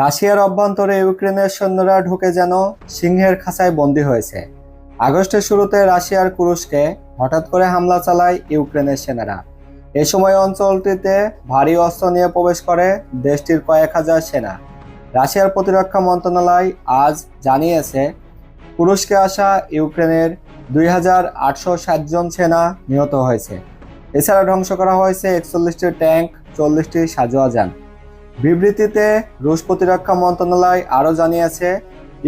রাশিয়ার অভ্যন্তরে ইউক্রেনের সৈন্যরা ঢুকে যেন সিংহের খাঁচায় বন্দী হয়েছে। আগস্টের শুরুতে রাশিয়ার কুরুশকে হঠাৎ করে হামলা চালায় ইউক্রেনের সেনারা। এ সময় অঞ্চলটিতে ভারী অস্ত্র নিয়ে প্রবেশ করে দেশটির কয়েক হাজার সেনা। রাশিয়ার প্রতিরক্ষা মন্ত্রণালয় আজ জানিয়েছে, কুরুশকে আসা ইউক্রেনের দুই হাজার আটশো জন সেনা নিহত হয়েছে। এছাড়া ধ্বংস করা হয়েছে একচল্লিশটি ট্যাঙ্ক চল্লিশটি সাজোয়া যান বিবৃতিতে রুশ প্রতিরক্ষা মন্ত্রণালয় আরও জানিয়েছে,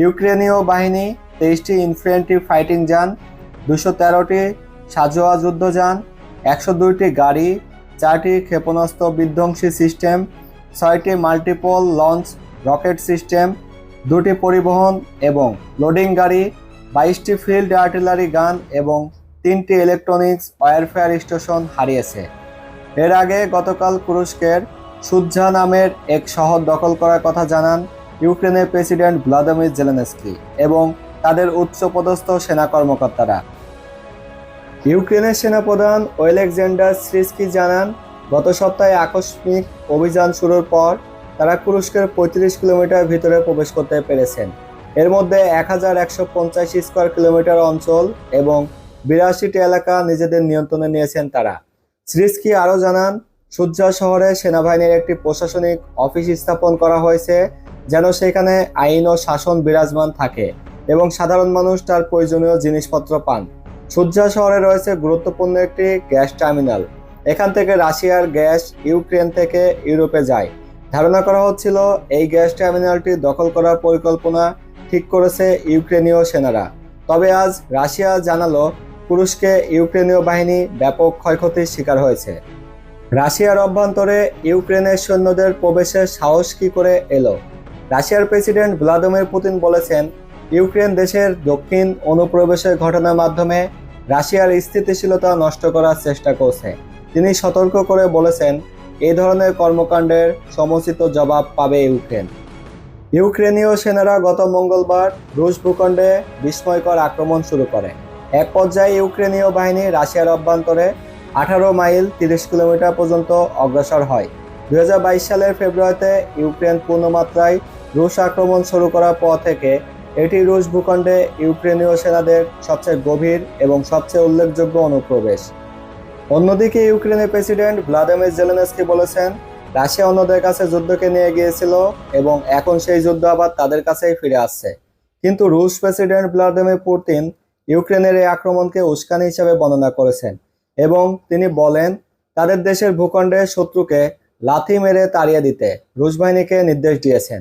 ইউক্রেনীয় বাহিনী তেইশটি ইনফ্যান্ট্রি ফাইটিং যান, দুশো তেরোটি সাজোয়া যুদ্ধযান একশো দুইটি গাড়ি, চারটি ক্ষেপণাস্ত্র বিধ্বংসী সিস্টেম, ছয়টি মাল্টিপল লঞ্চ রকেট সিস্টেম, দুটি পরিবহন এবং লোডিং গাড়ি, বাইশটি ফিল্ড আর্টিলারি গান এবং তিনটি ইলেকট্রনিক্স ওয়ারফেয়ার স্টেশন হারিয়েছে। এর আগে গতকাল তুরস্কের সুজ্জা নামের এক শহর দখল করার কথা জানান ইউক্রেনের প্রেসিডেন্ট ভ্লাদিমির জেলেনস্কি এবং তাদের উচ্চপদস্থ সেনা কর্মকর্তারা। ইউক্রেনের সেনাপ্রধান ওয়েলেকজেন্ডার সিরিস্কি জানান, গত সপ্তাহে আকস্মিক অভিযান শুরুর পর তারা তুরস্কের পঁয়ত্রিশ কিলোমিটার ভিতরে প্রবেশ করতে পেরেছেন। এর মধ্যে এক হাজার একশো পঞ্চাশ স্কোয়ার কিলোমিটার অঞ্চল এবং বিরাশিটি এলাকা নিজেদের নিয়ন্ত্রণে নিয়েছেন তারা। সিরিস্কি আরও জানান সুজ্জা শহরে সেনাবাহিনীর একটি প্রশাসনিক অফিস স্থাপন করা হয়েছে, যেন সেখানে আইন ও শাসন বিরাজমান থাকে এবং সাধারণ মানুষ তার প্রয়োজনীয় জিনিসপত্র পান। সুজ্জা শহরে রয়েছে গুরুত্বপূর্ণ একটি গ্যাস টার্মিনাল। এখান থেকে রাশিয়ার গ্যাস ইউক্রেন থেকে ইউরোপে যায়। ধারণা করা হচ্ছিল, এই গ্যাস টার্মিনালটি দখল করার পরিকল্পনা ঠিক করেছে ইউক্রেনীয় সেনারা। তবে আজ রাশিয়া জানালো, পুরুষকে ইউক্রেনীয় বাহিনী ব্যাপক ক্ষয়ক্ষতির শিকার হয়েছে। রাশিয়ার অভ্যন্তরে ইউক্রেনের সৈন্যদের প্রবেশের সাহস কি করে এলো? রাশিয়ার প্রেসিডেন্ট ভ্লাদিমির পুতিন বলেছেন, ইউক্রেন দেশের দক্ষিণ অনুপ্রবেশের ঘটনার মাধ্যমে রাশিয়ার স্থিতিশীলতা নষ্ট করার চেষ্টা করছে। তিনি সতর্ক করে বলেছেন এই ধরনের কর্মকাণ্ডের সমুচিত জবাব পাবে ইউক্রেন। ইউক্রেনীয় সেনারা গত মঙ্গলবার রুশ ভূখণ্ডে বিস্ময়কর আক্রমণ শুরু করে। এক পর্যায়ে ইউক্রেনীয় বাহিনী রাশিয়ার অভ্যন্তরে আঠারো মাইল তিরিশ কিলোমিটার পর্যন্ত অগ্রসর হয়। দুই হাজার বাইশ সালের ফেব্রুয়ারিতে ইউক্রেন পূর্ণমাত্রায় রুশ আক্রমণ শুরু করার পর থেকে এটি রুশ ভূখণ্ডে ইউক্রেনীয় সেনাদের সবচেয়ে গভীর এবং সবচেয়ে উল্লেখযোগ্য অনুপ্রবেশ। অন্যদিকে ইউক্রেনের প্রেসিডেন্ট ভ্লাদিমির জেলেনস্কি বলেছেন, রাশিয়া অন্যদের কাছে যুদ্ধকে নিয়ে গিয়েছিল এবং এখন সেই যুদ্ধ আবার তাদের কাছেই ফিরে আসছে। কিন্তু রুশ প্রেসিডেন্ট ভ্লাদিমির পুতিন ইউক্রেনের এই আক্রমণকে উস্কানি হিসেবে বর্ণনা করেছেন। এবং তিনি বলেন, তাদের দেশের ভূখণ্ডে শত্রুকে লাথি মেরে তাড়িয়ে দিতে রুশ বাহিনীকে নির্দেশ দিয়েছেন।